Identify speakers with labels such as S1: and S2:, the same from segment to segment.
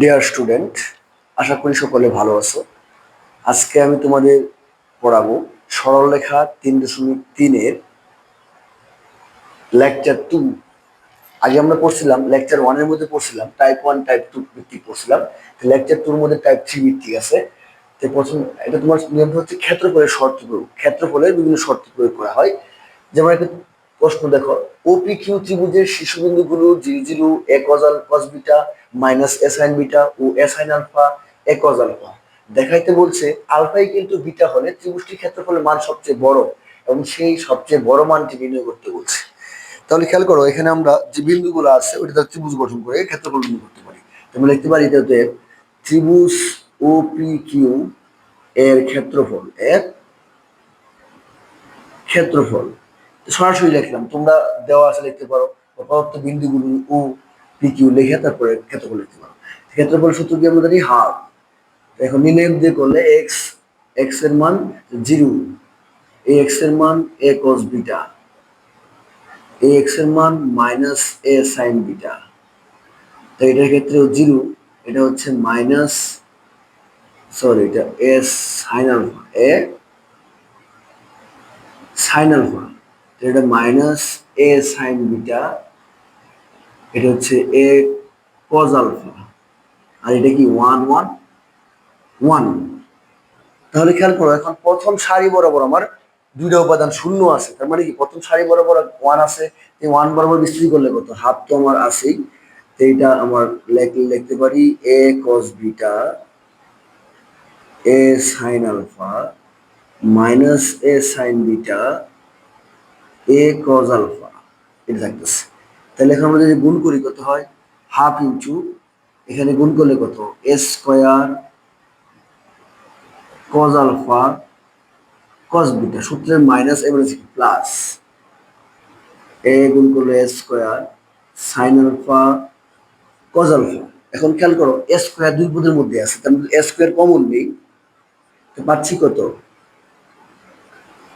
S1: Dear student আশা করি সকলে ভালো আছো। আজকে আমি তোমাদের পড়াবো সরলরেখা তিন দশমিক তিনের লেকচার টু আগে আমরা পড়ছিলাম লেকচার ওয়ানের মধ্যে পড়ছিলাম টাইপ ওয়ান টাইপ টু ভিত্তিক পড়ছিলাম। লেকচার টুর মধ্যে টাইপ থ্রি ভিত্তিক আছে। তো প্রথম, এটা তোমার নিয়ম হচ্ছে ক্ষেত্রফলের শর্ত প্রয়োগ। ক্ষেত্রফলের বিভিন্ন শর্ত প্রয়োগ করা হয়। যেমন একটা প্রশ্ন দেখো ওপি কিউ ত্রিভুজের শীর্ষবিন্দুগুলো zero zero a causal cos beta minus a sine beta O a sine alpha a cos alpha দেখাইতে বলছে আলফাই কিন্তু বিটা হলে ত্রিভুজটির ক্ষেত্রফলের মান সবচেয়ে বড় এবং সেই সবচেয়ে বড় মানটি নির্ণয় করতে বলছে। তাহলে খেয়াল করো, এখানে আমরা যে বিন্দুগুলো আছে ওটা তার ত্রিভুজ গঠন করে ক্ষেত্রফল নির্ণয় করতে পারি। তোমরা লিখতে পারি এটাতে ত্রিভুজ ও পি কিউ এর ক্ষেত্রফল এর ক্ষেত্রফল। সরাসরি লিখলাম, তোমরা দেওয়া আছে লিখতে পারো, বা বিন্দুগুলো ও পি কিউ লিখে তারপরে ক্ষেত্রফল লিখতে পারো। ক্ষেত্রফল সূত্র কি জানি? হাফ এখন নির্ণয় দিয়ে করলে এক্স এক্সের মান জিরো। এ এক্সের মান এ কস বিটা এ এক্সের মান মাইনাস এ সাইন বিটা তো এটার ক্ষেত্রেও জিরো, এটা হচ্ছে মাইনাস সরি এটা a sine alpha a sine alpha এটা মাইনাস এ সাইন বিটা এটা হচ্ছে এ কজ আলফা আর এটা কি ওয়ান ওয়ান ওয়ান তাহলে খেয়াল করো, এখন প্রথম সারি বরাবর আমার দুইটা উপাদান শূন্য আছে। তার মানে কি, প্রথম সারি বরাবর ওয়ান আছে, এই ওয়ান বরাবর বিস্তৃতি করলে কত? হাফ তো আমার আছেই। এইটা আমার লেখলে লিখতে পারি a cos beta a sine alpha minus a sine beta a cos alpha এটা থাকতেছে। তাহলে এখন আমরা যদি গুণ করি কত হয়? হাফ ইঞ্চু এখানে গুণ করলে কত? A square cos alpha cos beta সূত্রের মাইনাস এবার প্লাস এ গুণ করলে a square sine alpha cos alpha এখন খেয়াল করো এ স্কোয়ার দুই পদের মধ্যে আছে, তার মধ্যে এ স্কোয়ার কমন নেই। পাচ্ছি কত?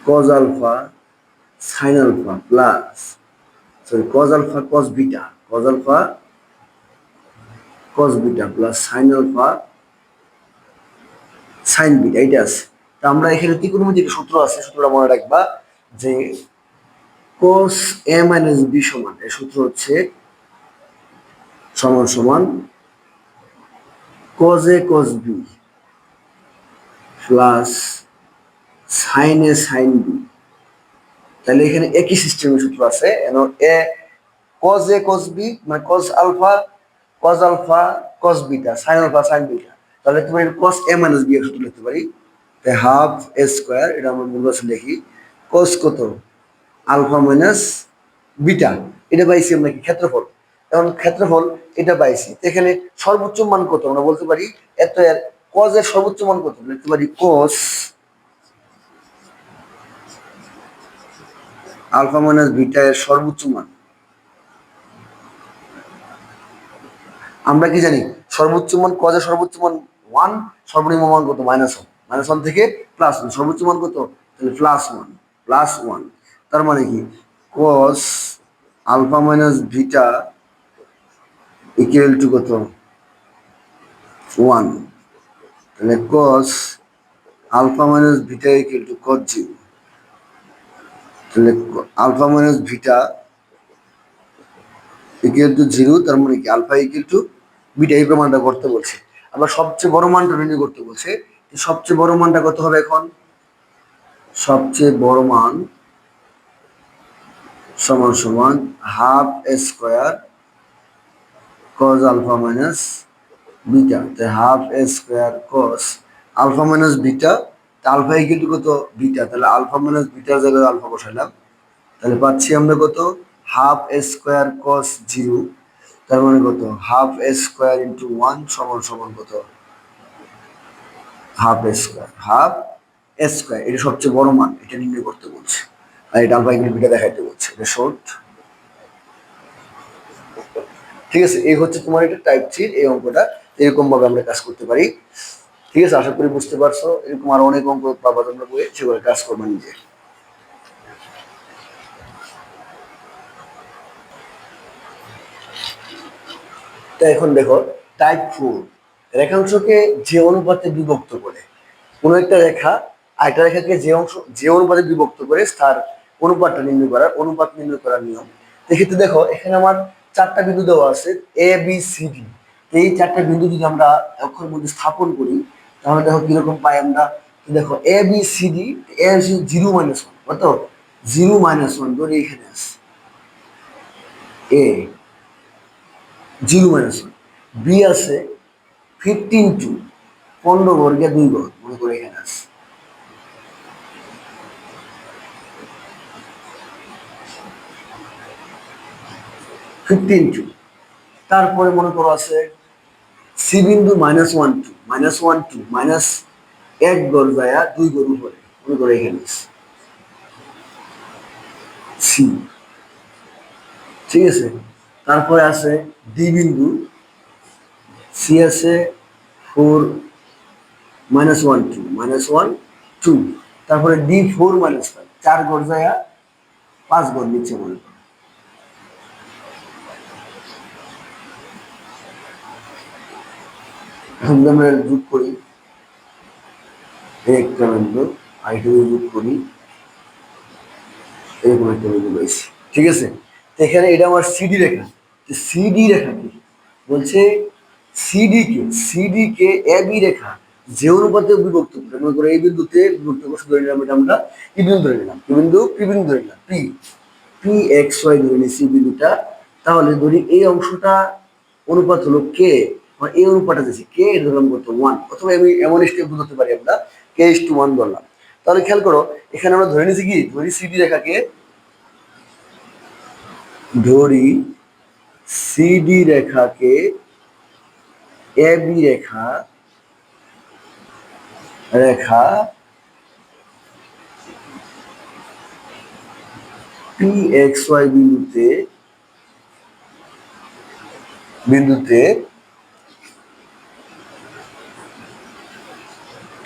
S1: Cos alpha sine alpha plus sorry cos alpha cos beta cos alpha cos beta plus sine alpha sine beta এটা আছে। তা আমরা এখানে ত্রিকোণমিতিক সূত্র আছে, সূত্রটা মনে রাখবা, যে cos a মাইনাস বি সমান, এই সূত্র হচ্ছে সমান সমান cos a, cos b plus sine a sine b তাহলে এখানে একই সিস্টেমের সূত্র আছে। A cos a cos b মানে cos alpha cos alpha cos beta sine alpha sine beta তাহলে তুমি cos এ মাইনাস বি এর সূত্র লিখতে পারি। হাফ এ স্কোয়ার এটা আমরা মূল বছর লিখি। cos কত? আলফা মাইনাস বিটা এটা পাইছি আমরা কি? ক্ষেত্রফল। এখন ক্ষেত্রফল এটা পাইছি। এখানে সর্বোচ্চ মান কত? আমরা বলতে পারি, এত এর এর সর্বোচ্চ মান কত? লিখতে পারি cos আলফা মাইনাস বিটা এর সর্বোচ্চ মান। আমরা কি জানি? সর্বোচ্চ মান কজের সর্বোচ্চ মান ওয়ান সর্বনিম্ন মান কত? মাইনাস ওয়ান মাইনাস ওয়ান থেকে প্লাস ওয়ান সর্বোচ্চ মান কত? তাহলে প্লাস ওয়ান প্লাস ওয়ান তার মানে কি? Cos alpha minus beta equal to কত? ওয়ান তাহলে cos alpha minus beta equal to cos zero তাহলে alpha minus beta equal to zero তার মানে কি? আলফা ইকুয়াল টু বিটা এই প্রমাণটা করতে বলছে। আবার সবচেয়ে বড় মানটা নির্ণয় করতে বলছে সবচেয়ে বড় মানটা কত হবে এখন? সবচেয়ে বড় মান সমান সমান half square cos alpha minus beta half square cos alpha minus beta alpha equal to কত? বিটা। তাহলে আলফা মাইনাস বিটার জায়গায় আলফা বসাইলাম। তাহলে পাচ্ছি আমরা কত? হাফ স্কোয়ার কস জিরো তার মানে কত? হাফ স্কোয়ার ইন্টু ওয়ান সমান সমান কত? হাফ স্কোয়ার হাফ স্কোয়ার এটা সবচেয়ে বড় মান। এটা নির্ণয় করতে বলছে। আর এটা আলফা ইকুয়াল বিটা দেখাইতে বলছে। এটা শর্ট ঠিক আছে? এই হচ্ছে তোমার এটা টাইপ থ্রির এই অঙ্কটা। এরকম ভাবে আমরা কাজ করতে পারি। ঠিক আছে, আশা করি বুঝতে পারছ। এরকম আর অনেক অঙ্ক পাবা তোমরা বইয়ে সেগুলো কাজ করবে নিজে। তা এখন দেখো টাইপ ফোর রেখাংশকে যে অনুপাতে বিভক্ত করে, কোনো একটা রেখা আরেকটা রেখাকে যে অংশ, যে অনুপাতে বিভক্ত করে তার অনুপাতটা নির্ণয় করার, অনুপাত নির্ণয় করার নিয়ম। এক্ষেত্রে দেখো, এখানে আমার চারটা বিন্দু দেওয়া আছে এ বি সি ডি এই চারটা বিন্দু যদি আমরা অক্ষর মধ্যে স্থাপন করি তাহলে দেখো কীরকম পাই আমরা? দেখো A B C D A zero minus one কত? জিরো মাইনাস ওয়ান ধরে এখানে আছে A zero minus one B আছে ফিফটিন টু পনেরো বর্গে দুই বর্গ, মনে করে এখানে আছে ফিফটিন টু তারপরে মনে করো আছে সি বিন্দু minus one two minus one two minus এক গড় যায় দুই গড় উপরে মনে করো এখানে সি। ঠিক আছে? তারপরে আছে ডি বিন্দু। সি আছে four minus one two minus one two তারপরে ডি ফোর মাইনাস ফাইভ চার গড় যায় পাঁচ গড় নিচ্ছে মনে করো এখন যদি আমরা যোগ করি। একটা বিন্দু আইটা যোগ করি। এরকম একটা বিন্দু ঠিক আছে? তো এখানে এটা আমার সিডি রেখা। সিডি রেখা কি? বলছে সিডি কে সিডি কে এ বি রেখা। যে অনুপাতে বিভক্ত করে মনে করো এই বিন্দুতে বিভক্ত করে ধরে নিলাম এটা আমরা কি বিন্দু ধরে নিলাম। কি বিন্দু পি বিন্দু ধরে নিলাম। পি পি এক্স ওয়াই ধরে নিয়েছি বিন্দুটা। তাহলে ধরি এই অংশটা অনুপাত হলো কে আমার এই অনুপাতটা দিয়েছি কে এর ধরলাম কত ওয়ান অথবা আমি এমন স্টেপ ধরতে পারি আমরা কে ইস টু ওয়ান ধরলাম তাহলে খেয়াল করো, এখানে আমরা ধরে নিয়েছি কি? ধরি সিডি রেখাকে ধরি সিডি রেখাকে এ বি রেখা রেখা পি এক্স ওয়াই বিন্দুতে বিন্দুতে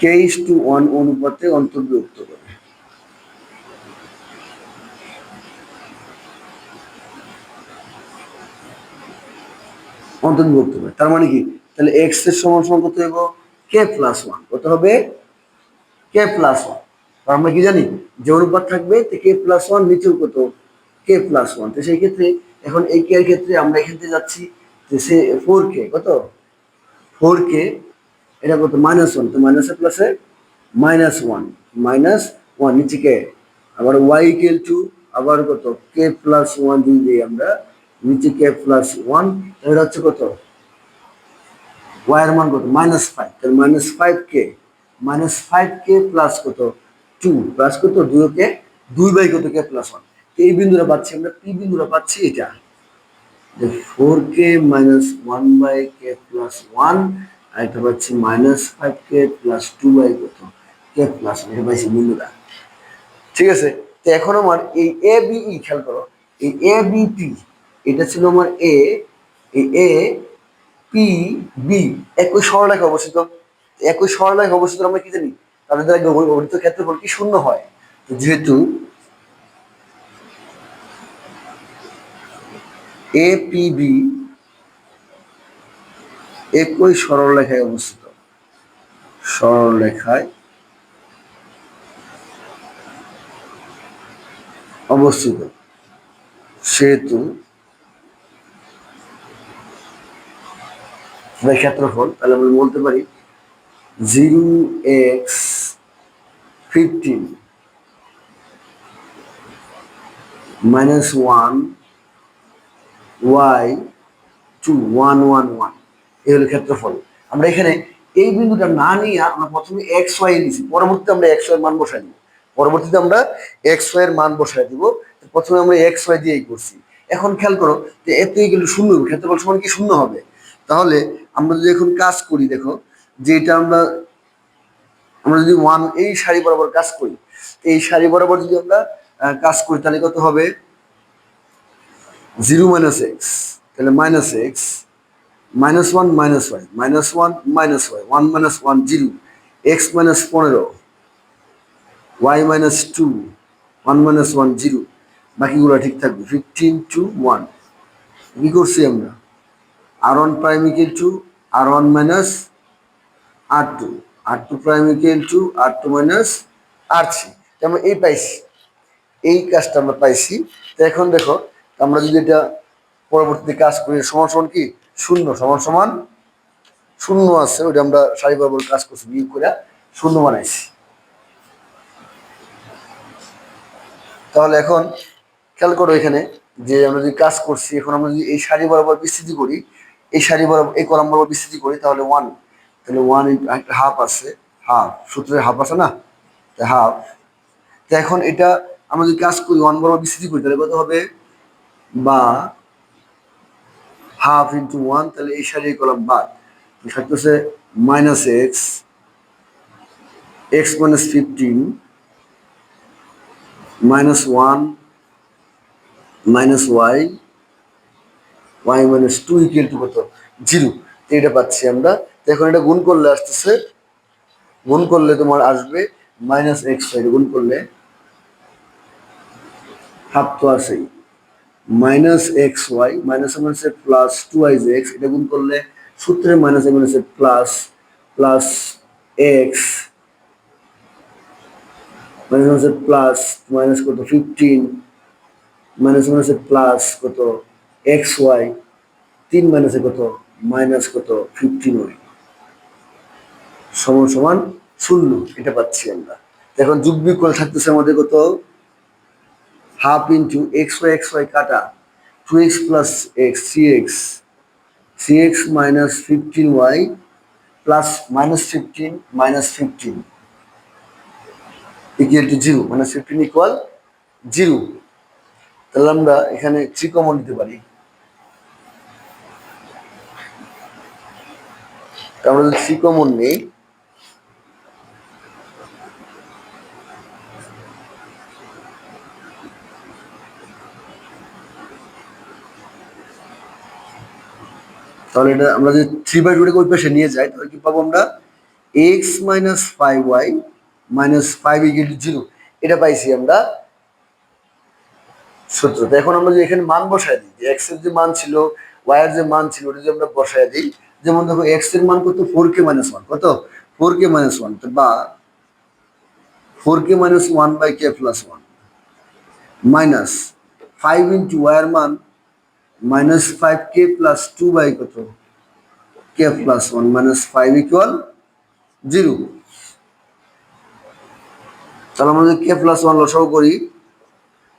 S1: কে ইস টু ওয়ান অনুপাতে অন্তর্ভুক্ত করে। অন্তর্ভুক্ত করে। তার মানে কি? তাহলে এক্সের সমান সমান কত হবে কে প্লাস ওয়ান কত হবে? কে প্লাস ওয়ান আমরা কি জানি? যে অনুপাত থাকবে, তো কে প্লাস ওয়ান নিচেও কত? কে প্লাস ওয়ান তো সেই ক্ষেত্রে এখন এই কে এর ক্ষেত্রে আমরা এখান থেকে যাচ্ছি, যে সে ফোর কে কত? ফোর কে এটা কত? মাইনাস ওয়ান তো মাইনাসে প্লাসে মাইনাস ওয়ান মাইনাস ওয়ান নিচে কে আবার ওয়াই ইকুয়াল টু আবার কত? কে প্লাস ওয়ান যদি দিই আমরা, নিচে কে প্লাস ওয়ান এটা হচ্ছে কত? ওয়াই এর মান কত? মাইনাস ফাইভ তাহলে minus five k minus five k plus কত? টু প্লাস কত? দুই কে, দুই বাই কত? কে প্লাস ওয়ান এই বিন্দুটা পাচ্ছি আমরা পি বিন্দুটা পাচ্ছি? এটা। Four k minus one by k plus one আর এটা পাচ্ছি minus five k plus two by কত? কে প্লাস এটা পাইছি বিন্দুটা ঠিক আছে? তো এখন আমার এই এ বি ই খেয়াল করো। এই এ বি পি এটা ছিল আমার এ এই এ পি বি একই সরলরেখা অবস্থিত। একই সরলরেখা অবস্থিত আমরা কি জানি? তাদের দ্বারা গঠিত ক্ষেত্রফল কি শূন্য হয়? তো যেহেতু এ পি বি একই সরলরেখায় অবস্থিত। সরলরেখায় অবস্থিত। সেহেতু ক্ষেত্রফল তাহলে আমরা বলতে পারি zero x fifteen minus one y two one one one. এই হলো ক্ষেত্রফল। আমরা এখানে এই বিন্দুটা না নিয়ে আমরা প্রথমে এক্স ওয়াই নিয়েছি পরবর্তীতে আমরা এক্স ওয়াই মান বসাই দিব। পরবর্তীতে আমরা এক্স ওয়াই এর মান বসাই দিব প্রথমে আমরা এক্স ওয়াই দিয়েই করছি। এখন খেয়াল করো যে এত গেলে শূন্য, ক্ষেত্রফল সমান কি শূন্য হবে? তাহলে আমরা যদি এখন কাজ করি, দেখো যে এটা আমরা আমরা যদি ওয়ান এই সারি বরাবর কাজ করি এই সারি বরাবর যদি আমরা কাজ করি, তাহলে কত হবে? জিরো মাইনাস এক্স তাহলে minus x minus one minus y minus one minus y one minus one zero x minus পনেরো. Y minus two one minus one zero বাকিগুলো ঠিক থাকবে। ফিফটিন টু ওয়ান কি করছি আমরা? R one prime equal to R one minus R two R two prime equal to R two minus R three আমরা এই পাইছি। এই কাজটা আমরা পাইছি। তো এখন দেখো, আমরা যদি এটা পরবর্তীতে কাজ করি সমান কি? শূন্য সমান সমান শূন্য আছে, ওইটা আমরা সারি বরাবর কাজ করছি, বিয়োগ করে শূন্য বানাইছি। তাহলে এখন খেয়াল করো এখানে যে আমরা যদি কাজ করছি, এখন আমরা যদি এই সারি বরাবর বিস্তৃতি করি, এই সারি বরাবর, এই কলাম বরাবর বিস্তৃতি করি, তাহলে ওয়ান তাহলে ওয়ান একটা হাফ আছে হাফ সূত্রের হাফ আছে না? হাফ তো এখন এটা আমরা যদি কাজ করি ওয়ান বরাবর বিস্তৃতি করি, তাহলে কত হবে? বা হাফ ইন্টু ওয়ান তাহলে এই সারি কলাম বাদ। থাকতেছে minus x x minus fifteen minus one minus y y minus two equal to কত? জিরো এটা পাচ্ছি আমরা। এখন এটা গুণ করলে আসতেছে, গুণ করলে তোমার আসবে মাইনাস এক্স ওয়াই গুণ করলে হাফ তো আসেই মাইনাস এক্স ওয়াই মাইনাস মাইনাসে প্লাস টু ওয়াই এক্স এটা গুণ করলে সূত্রে মাইনাস মাইনাসে প্লাস প্লাস এক্স মাইনাস মাইনাসে প্লাস মাইনাস কত? ফিফটিন মাইনাস মাইনাসে প্লাস কত? এক্স ওয়াই তিন মাইনাসে কত? মাইনাস কত? ফিফটিন ওয়াই সমান সমান শূন্য, এটা পাচ্ছি আমরা। এখন যুগ বিকল থাকতেছে আমাদের কত? Half into x y x y কাটা two x plus x, three x three x minus fifteen y plus minus fifteen minus fifteen equal to zero minus fifteen equal zero তাহলে আমরা এখানে থ্রি কমন নিতে পারি। আমরা যদি three common নেই তাহলে এটা আমরা যদি থ্রি বাই টুটাকে ওই পাশে নিয়ে যাই, তাহলে কি পাবো আমরা? X minus five y minus five equal zero এটা পাইছি আমরা সূত্র। তো এখন আমরা যে এখানে মান বসায় দিই, যে এক্সের যে মান ছিল ওয়াই এর যে মান ছিল, ওটা যদি আমরা বসায় দিই, যেমন দেখো এক্সের মান কত? ফোর কে মাইনাস ওয়ান কত? ফোর কে মাইনাস ওয়ান বা four k minus one by k plus one minus five into y এর মান minus five k plus two by কত? K plus one? Minus five equal zero. তাহলে আমরা কে plus one লসাও করি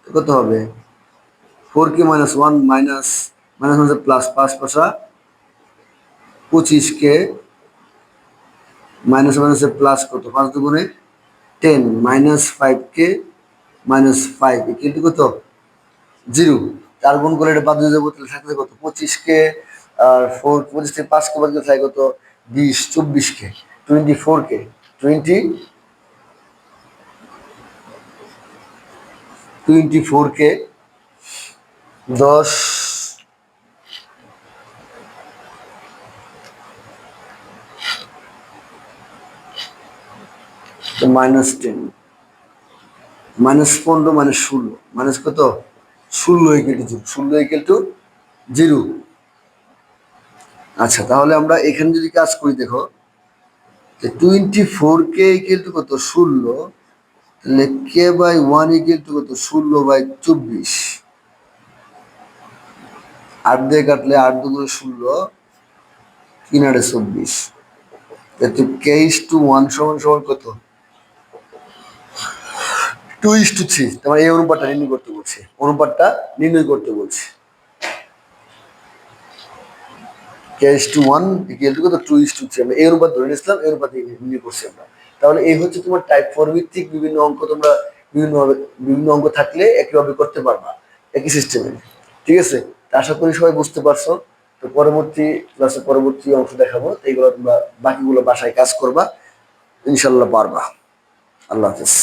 S1: কত হবে? Four k minus one minus minus minus plus পাঁচ পাশা পঁচিশ কে মাইনাস মাইনাসে প্লাস কত? পাঁচ দুগুণে ten, minus five k minus five কিন্তু কত? জিরো। গুণ করে এটা বাদ দিয়ে যাব তাহলে থাকবে কত? পঁচিশ কে আর ফোর পঁচিশ থেকে পাঁচ কে বাদ দিয়ে থাকে কত? বিশ, চব্বিশ K twenty four K twenty twenty four K দশ মাইনাস টেন মাইনাস পনেরো মাইনাস ষোলো মাইনাস কত? ষোলো ইকেল টু জিরো, ষোলো ইকেল টু জিরো। আচ্ছা তাহলে আমরা এখানে যদি কাজ করি, দেখো twenty four k equal two কত? ষোলো। তাহলে k by one equal two কত? ষোলো বাই চব্বিশ। আট দিয়ে কাটলে আট দুগুলো ষোলো, তিন আটে চব্বিশ। কে ইস টু ওয়ান সমান সমান কত? টু ইস টু থ্রি তোমার এই অনুপাতটা নির্ণয় করতে বলছে। অনুপাতটা নির্ণয় করতে বলছে। K is to one equal to কত? টু ইস টু থ্রি আমরা এই অনুপাত ধরে নিয়েছিলাম, এই অনুপাত নির্ণয় করছি আমরা। তাহলে এই হচ্ছে তোমার টাইপ ফোর ভিত্তিক বিভিন্ন অঙ্ক, তোমরা বিভিন্ন বিভিন্ন অঙ্ক থাকলে একইভাবে করতে পারবা, একই সিস্টেমে ঠিক আছে? আশা করি সবাই বুঝতে পারছ। তো পরবর্তী ক্লাসে পরবর্তী অংশ দেখাবো। এইগুলো তোমরা বাকিগুলো বাসায় কাজ করবা। ইনশাল্লাহ পারবা। আল্লাহ হাফিজ।